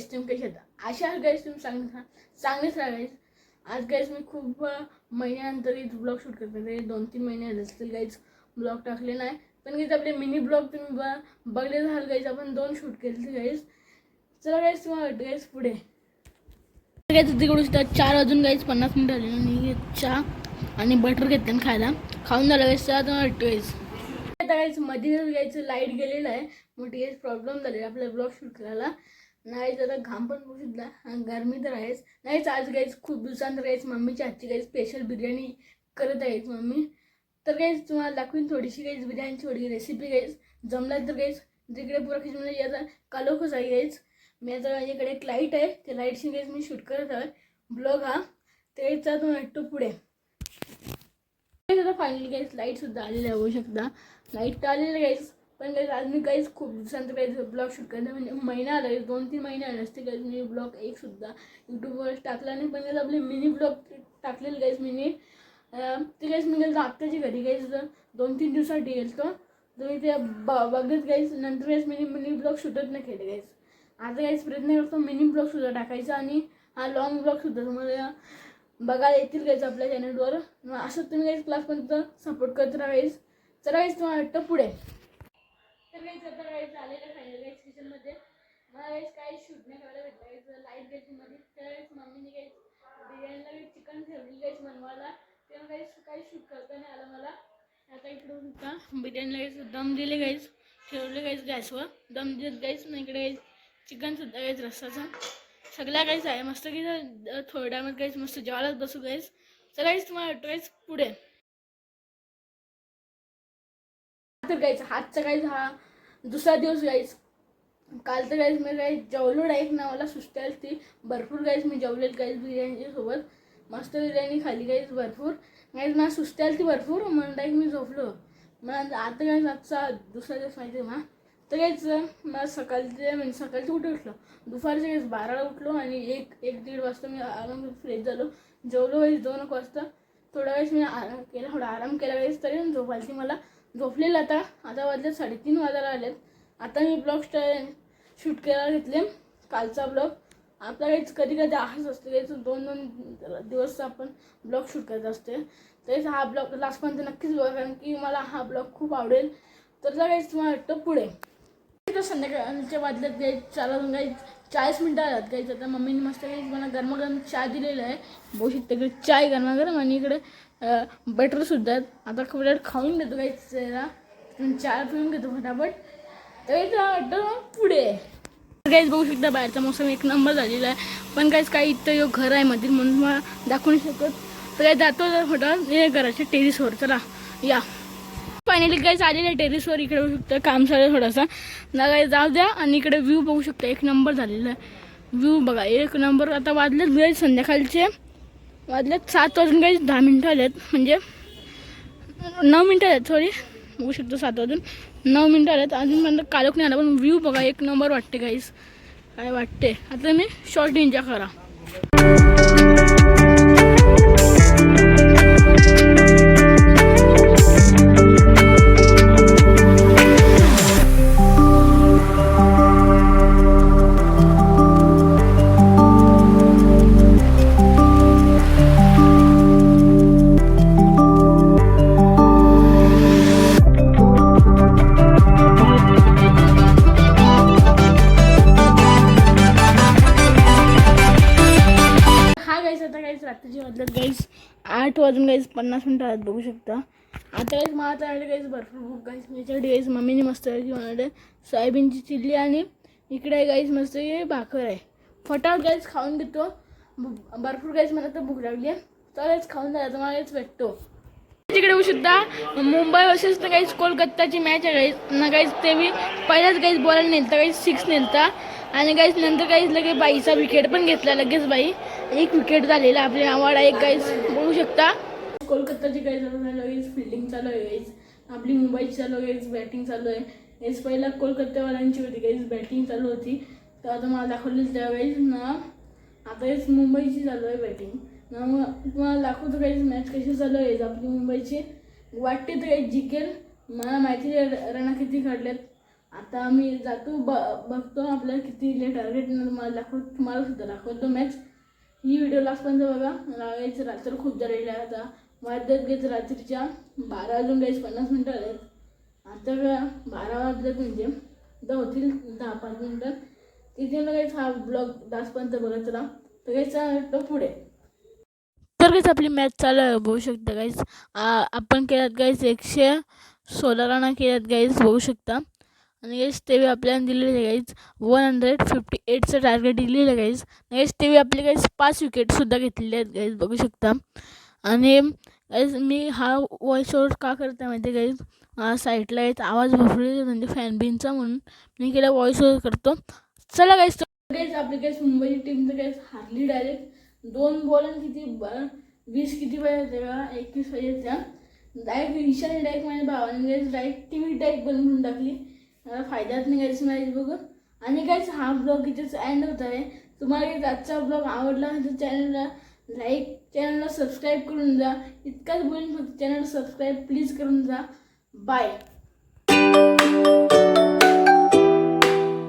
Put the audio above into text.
गाईस कसे अशा गाईस तुम्ही चांगले चांगलेच राहा आज गाईज मी खूप महिन्यानंतर इथं ब्लॉग शूट करते दोन तीन महिने असतील गाईज ब्लॉग टाकले नाही. पण गाईज आपले मिनी ब्लॉग तुम्ही ब बघले झाल गाईज आपण दोन शूट केले गाईज चला गाईज तुम्हाला वाटतं गाईज पुढे. गाईज तिकडून सुद्धा चार अजून गाईज पन्नास मिनिट आले आणि चहा आणि बटर घेतलं खायला. खाऊन झालं गाईज चहा तुम्हाला वाटतं गाईज आता गाईजमध्ये गायचं लाइट गेलेलं आहे. मोठी गाईज प्रॉब्लेम झालेला आपला ब्लॉग शूट करायला. नाही जरा घाम पण पोषितला आणि गरमी तर आहेच. नाहीच आज गाईज खूप दिवसांत गाईज मम्मीची आजची गाईस स्पेशल बिर्याणी करत आहेच मम्मी. तर काहीच तुम्हाला दाखवीन थोडीशी गाईज बिर्याणीची थोडी रेसिपी गाईज जमला तर गाईज जिकडे पुरा खिचमध्ये म्हणजे याचा कालोखच आहे गाईज मी आता माझ्याकडे एक लाइट आहे. त्या लाईटशी गाईज मी शूट करत आहे. ब्लॉग हा. त्याचा तुम्हाला वाटतो पुढे. फायनली गाईज लाईटसुद्धा आलेली आहे होऊ शकता. लाइट तर आलेली आहे पण गाईज आज मी काहीच खूप दिवसांचं काही ब्लॉग शूट करणार म्हणजे महिना आला दोन तीन महिने आले असते गाईज मी ब्लॉग एक सुद्धा यूट्यूबवर टाकला नाही पण आपले मिनी ब्लॉग टाकलेले गाईज मिनी ते काहीच मी गेलो आत्ताची घरी गाईज दोन तीन दिवसासाठी गेलतो. तर ते ब बघत गाईज नंतर गाईज मिनी मिनी ब्लॉग शूटच नाही केले गाईस आता काहीच प्रयत्न करतो मिनी ब्लॉग सुद्धा टाकायचा आणि हा लॉंग ब्लॉग सुद्धा तुम्हाला बघायला येतील गाईज आपल्या चॅनलवर मग असं तुम्ही काहीच क्लासपर्यंत सपोर्ट करत राहा चला गाईज तुम्हाला वाटतं पुढे. तर गाईज आता गाईज आलेलं फायनल गाईज किचनमध्ये मला गाईज काही शूट नाही करायला भेटलं गाईज लाइट गेली मध्ये. तर मम्मीने गाईज बिर्याणीला काही चिकन ठेवली गाईज बनवायला. तेव्हा गाईज काही शूट करता नाही आलं मला. आता इकडून सुद्धा बिर्याणीला गाईज दम दिले गाईज ठेवले गाईज गॅसवर दम देत गाईज मग इकडे गाईज चिकन सुद्धा गाईज रस्साचा सगळ्या काहीच आहे. मस्त की थोड्या टायमात काहीच मस्त जेवायलाच बसू गाईज तर काहीच तुम्हाला वाटतं पुढे. तर गाईज हातचा गाईज हा दुसरा दिवस गाईज काल तर गाईज मी गाईज जेवलो डायरेक्ट ना मला सुस्ती आली ती भरपूर गाईज मी जेवलेल गाईज बिर्याणीच्या सोबत. मस्त बिर्याणी खाली गाईज भरपूर. गाईज मला सुस्ती आली ती भरपूर. म्हणून डायरेक्ट मी झोपलो. मग आता गाईज आजचा दुसरा दिवस माहिती आहे मा तर काहीच मला सकाळचे म्हणजे सकाळचे कुठे उठलो. दुपारचे काहीच बाराला उठलो आणि एक एक दीड वाजता मी आराम फ्रेश झालो. जेवलो वेळेस दोन एक वाजता. थोडा वेळेस मी आराम केला थोडा आराम केला वेळेस तरी झोप आली मला. झोपलेलं आता. आता वाजले साडेतीन वाजायला आलेत. आता मी ब्लॉग स्ट शूट करायला घेतले. कालचा ब्लॉग. आपला काहीच कधी कधी आहच असते. काहीच दोन दोन दिवस आपण ब्लॉग शूट करत असते तरीच हा ब्लॉग लास्टपर्यंत नक्कीच बघा. कारण की मला हा ब्लॉग खूप आवडेल. तर काहीच तुम्हाला वाटतं पुढे. तर संध्याकाळच्या वाजल्यात काही चार वाजून काही चाळीस मिनटं आल्यात काही. आता मम्मीने मस्त काही मला गरमागरम चहा दिलेलं आहे. बोशीत तिकडे चाय गरमागरम आणि इकडे बटरसुद्धा आहेत. आता खूप खाऊन घेतो काही त्याला चहा पिऊन घेतो फटाफट. तर वाटतं पुढे काहीच बघू शकता बाहेरचा मोसम एक नंबर झालेला आहे. पण काहीच काही इथं यो घर आहे मधील म्हणून मला दाखवू नाही शकत. तर काही जातो फोटो हे घराच्या टेरिसवर चला या. फायनली काहीच आलेलं आहे टेरिसवर इकडे बघू शकतं काम चालू आहे थोडासा. ना काही जाऊ द्या. आणि इकडे व्ह्यू बघू शकता एक नंबर झालेला आहे. व्ह्यू बघा एक नंबर आता वाजलेच गाईज संध्याकाळचे. वाजलेत. सात वाजून काही दहा मिनटं आलेत. म्हणजे नऊ मिनटं आलेत सॉरी बघू शकतो सात वाजून. नऊ मिनटं आलेत. अजून मला कालोख नाही आला पण व्ह्यू बघा एक नंबर वाटते काहीच काय वाटते? आता मी शॉर्ट एन्जॉय करा. रात्रीची वाजल्यात गाईस आठ वाजून गाईस पन्नास मिनटं आहेत बघू शकता. आता गाईस मला तर आले गाईस भरपूर भूक गाईस याच्यासाठी गाईस मम्मीने मस्त की म्हणाले सोयाबीनची चिल्ली आणि इकडे गाईस मस्त की भाकर आहे. फटाफट गाईस खाऊन घेतो. भरपूर गाईस मला तर भूक लागली आहे. तर गाईस खाऊन जायचं मला गाईस भेटतो. तिकडे होऊ सुद्धा मुंबई वर्सेस तर काहीच कोलकाताची मॅच आहे गाईज ना काहीच ते मी पहिल्याच काहीच बॉलर नेलता काहीच सिक्स नेलता. आणि काहीच नंतर काहीच लगेच बाईचा विकेट पण घेतला लगेच बाई. एक विकेट झालेला आपल्या आव्हाडा एक काहीच बघू शकता. कोलकाताची काही चालू झालं वेळेस फिल्डिंग चालू आहे गाईज आपली मुंबईची चालू आहे बॅटिंग चालू आहे. हेच पहिला कोलकातावाल्यांची होती गाईज बॅटिंग चालू होती. तर आता मला दाखवलीच त्यावेळेस ना. आता हेच मुंबईची चालू आहे बॅटिंग ना मग तुम्हाला दाखवतो काहीच मॅच कशी चालू आहे आपली मुंबईची. वाटते तर काही जिंकेल. मला माहिती रना किती काढल्यात. आता आम्ही जातो ब बघतो आपल्याला किती टार्गेट मला दाखव तुम्हाला सुद्धा दाखवतो मॅच ही व्हिडिओ लास्टपर्यंत बघा. लागायचं रात्र खूप झालेली आहे आता. वाजत गेच रात्रीच्या. बारा वाजून काहीच पन्नास मिनटं आलेत. आता बारा वाजलेत म्हणजे आता होतील दहा पाच मिनटं. तिथे काहीच हा ब्लॉग लास्टपर्यंत बघत राहा तर काहीच वाटतं पुढे. तर काहीच आपली मॅच चालू आहे बघू शकता गाईज आपण केल्यात गाईज एकशे सोळा रना केल्यात गाईज बघू शकता. आणि हेच टी व्ही आपल्याला दिलेले गाईज वन हंड्रेड फिफ्टी एटचं टार्गेट दिलेलं आहे गाईज गेस टी व्ही आपले गाईज पाच विकेटसुद्धा घेतलेले आहेत गाईज बघू शकता. आणि गाईज मी हा वॉइस ओवर का करते माहिती आहे गाईज साईडला येत आवाज भरपूर म्हणजे फॅन बिनचा म्हणून. मी केला वॉइस ओवर करतो. चला गाईज गाईज आपली गाईज मुंबई टीमचं गाईज हारली डायरेक्ट दोन बॉल आणि किती वीस किती पाहिजे का एकवीस पाहिजे त्या डायरेक्ट विशाल डायरेक्ट माझ्या भावाने guys direct T V direct बनवून टाकली. मला फायद्यात नाही गाईज मॅच बघून. आणि काहीच हा ब्लॉग इथेच एंड होत आहे तुम्हाला आजचा ब्लॉग आवडला तर चॅनलला लाईक चॅनलला सबस्क्राईब करून जा. इतकाच बोलून फक्त चॅनल सबस्क्राईब प्लीज करून जा. बाय